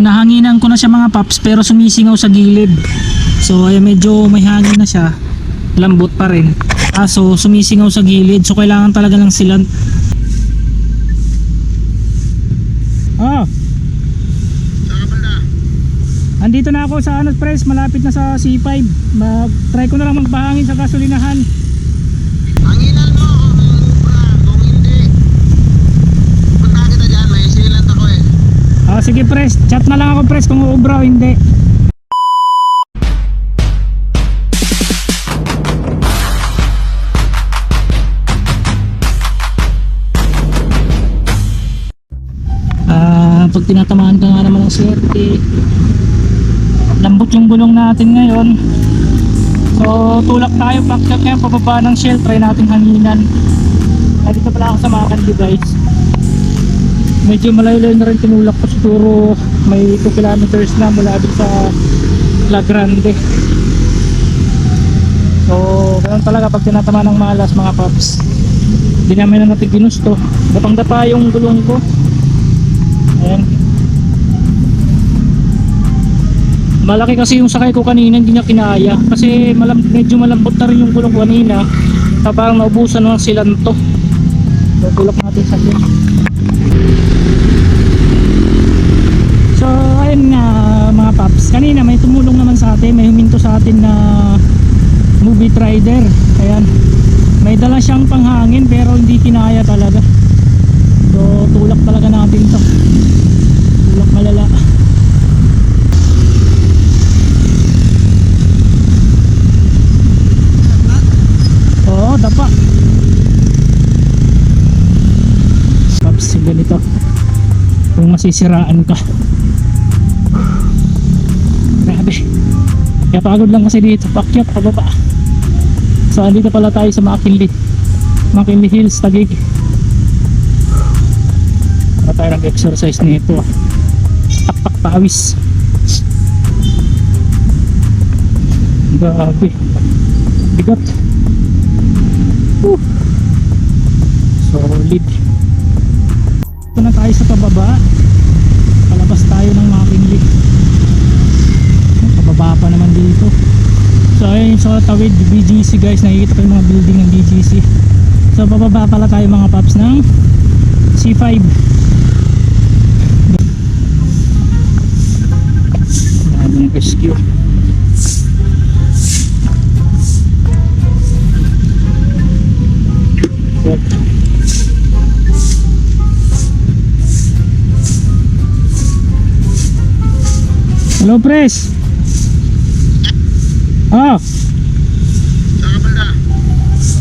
nahanginan ko na siya mga paps pero sumisingaw sa gilid. So ay medyo may hangin na siya. Lambot pa rin. Kaso sumisingaw sa gilid so kailangan talaga ng silant. Banda? andito na ako sa ano press, malapit na sa C5. Mag-try ko na lang magpahangin sa gasolinahan. Hanginan mo kung ubra, kung hindi. Punta kita dyan, may silant ako eh. Sige press, chat na lang ako press kung uubra o hindi. Ah, pag tinatamaan ka nga naman ng swerte, lambot yung gulong natin ngayon. So, tulak tayo, pagkat kaya pababa ng shell, try natin hanginan. Ah, dito pala ako sa Macan device medyo malayo-layo na rin tinulak ko. Siguro may 2 kilometers na mula dito sa La Grande. So ganun talaga pag tinatama ng malas mga paps. Hindi namin na natin ginusto. Dapang dapa yung gulong ko. Ayan. Malaki kasi yung sakay ko kanina hindi niya kinaya. Kasi malam, medyo malambot na rin yung gulong kanina. Na parang naubusan ng silanto. Tutulak natin sa akin. So, ayun nga mga paps. Kanina may tumulong naman sa atin, may huminto sa atin na movie rider. Ayan. May dala siyang panghangin pero hindi kinaya talaga. So, tulak talaga natin to. Tulak malala. Oo, dapa. Yung ganito. Kung masisiraan ka. Kaya pagod lang kasi dito. Pakyat, pababa. So, andito pala tayo sa McKinley. McKinley Hills, Tagig. Para tayo nag-exercise nito. Takpak pawis. Grabe. Bigat. Whew. Solid. Ito na tayo sa pababa. Palabas tayo ng McKinley. Pababa pa naman dito. So ayun yung sa tawid BGC guys. Nakikita ko yung mga building ng BGC. So pababa pala tayo mga paps ng C5. Yan yung rescue. Good. Hello, Pres. Ah?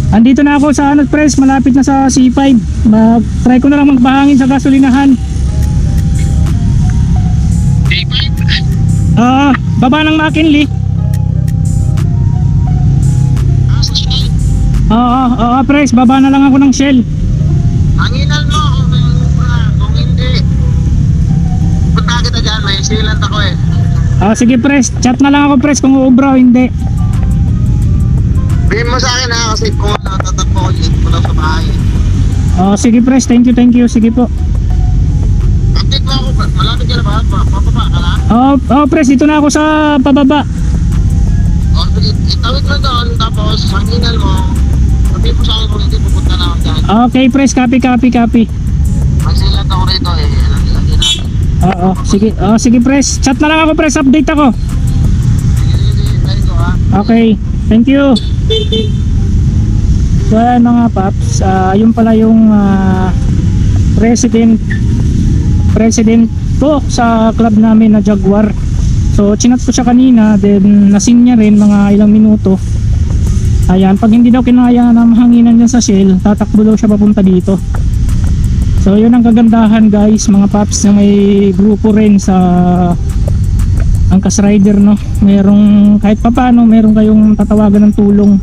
Andito na ako sa ano, Pres, malapit na sa C5. Mag-try ko na lang magpahangin sa gasolinahan. Day 5? Ah, baba ng McKinley. Ah, sa Shell. Oo, oo, Pres, baba na lang ako ng Shell. Hanginan mo kung ubra, kung hindi. Punta kita dyan, may silant ako eh. Ah, sige, Pres, chat na lang ako, Pres, kung uubra o hindi. Bigyan mo sa akin ha, kasi kung ano, tatakbo ko, late ko lang sa bahay. Ah, sige, Pres, thank you, thank you. Sige po. Update mo ako, malapit ka na ba? Pa- Papaba ka na? Oo, oh, Pres, dito na ako sa pababa. O, sige, itawid mo doon, tapos hanginan mo. Sabihin mo sa akin kung hindi pupunta na ako dyan. Okay, Pres, copy, copy, copy. May silant ako rito eh, alam nila din natin. Oo, sige, oh, sige, Pres. Chat na lang ako, Pres, update ako. Okay, thank you. So ayan mga paps, ah, yun pala yung ah, president president ko sa club namin na Jaguar. So chinat ko siya kanina, then nasing niya rin mga ilang minuto. Ayan, pag hindi daw kinaya na mahanginan niya sa Shell, tatakbo daw siya papunta dito. So yun ang kagandahan guys, mga paps na may grupo rin sa Angkas Rider no. Merong kahit papano, meron kayong tatawagan ng tulong.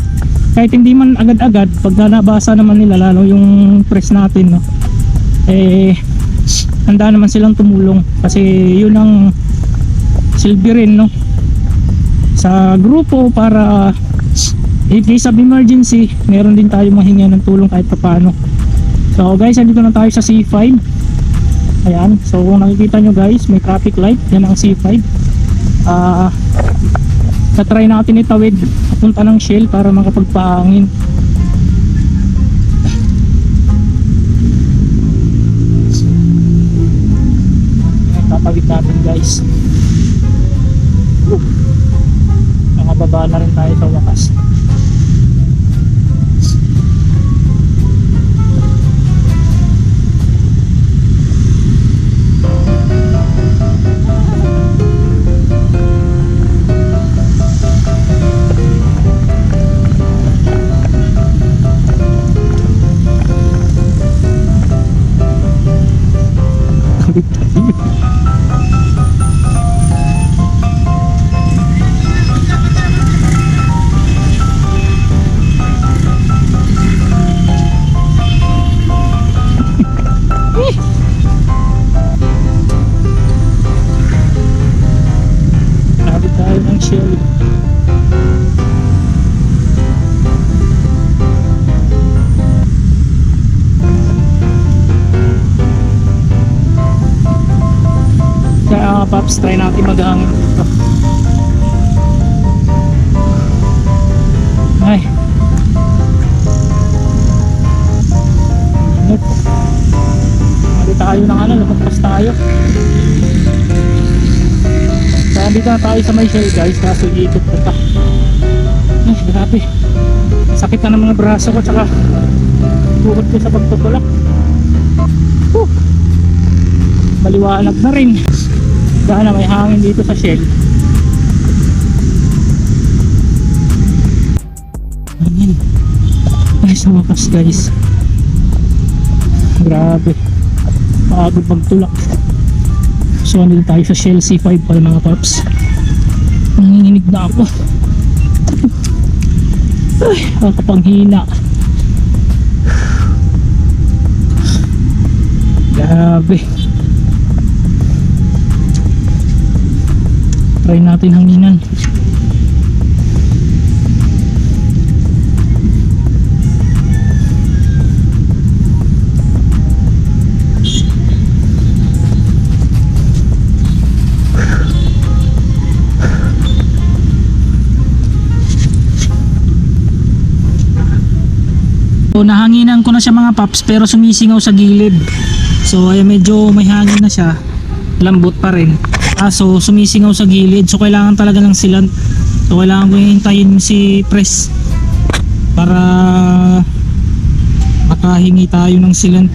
Kahit hindi man agad-agad, pag nabasa naman nila lalo yung press natin no. Eh handa naman silang tumulong kasi yun ang silbi rin no sa grupo para in case of emergency meron din tayo mahinga ng tulong kahit paano so guys andito na tayo sa C5 Ayan, so kung nakikita nyo guys, may traffic light, yan ang C5. Ah, try natin itawid papunta ng Shell para makapagpahangin. Tatawid natin guys. Woo. Nakababa na rin tayo sa wakas. Kaya Paps, try natin maghangin dito. Ay. Init. Mali tayo ng ano, lumagpas tayo. Kaya dito na tayo sa may shell guys, kaso iikot ko pa. Ay, grabe. Sakit na ng mga braso ko, tsaka tuhod ko sa pagtutulak. Whew. Maliwanag na rin. Dahil na may hangin dito sa shell. Hangin. Ay, sa guys. Grabe. Pagod magtulak. So, andito tayo sa Shell C5 pala mga paps. Nanginginig na ako. Ay, kakapanghina. Grabe. Try natin hanginan. So nahanginan ko na siya mga paps pero sumisingaw sa gilid. So ay medyo may hangin na siya. Lambot pa rin. Ah, so sumisingaw sa gilid. So kailangan talaga ng silant. So kailangan ko hintayin si press para makahingi tayo ng silant.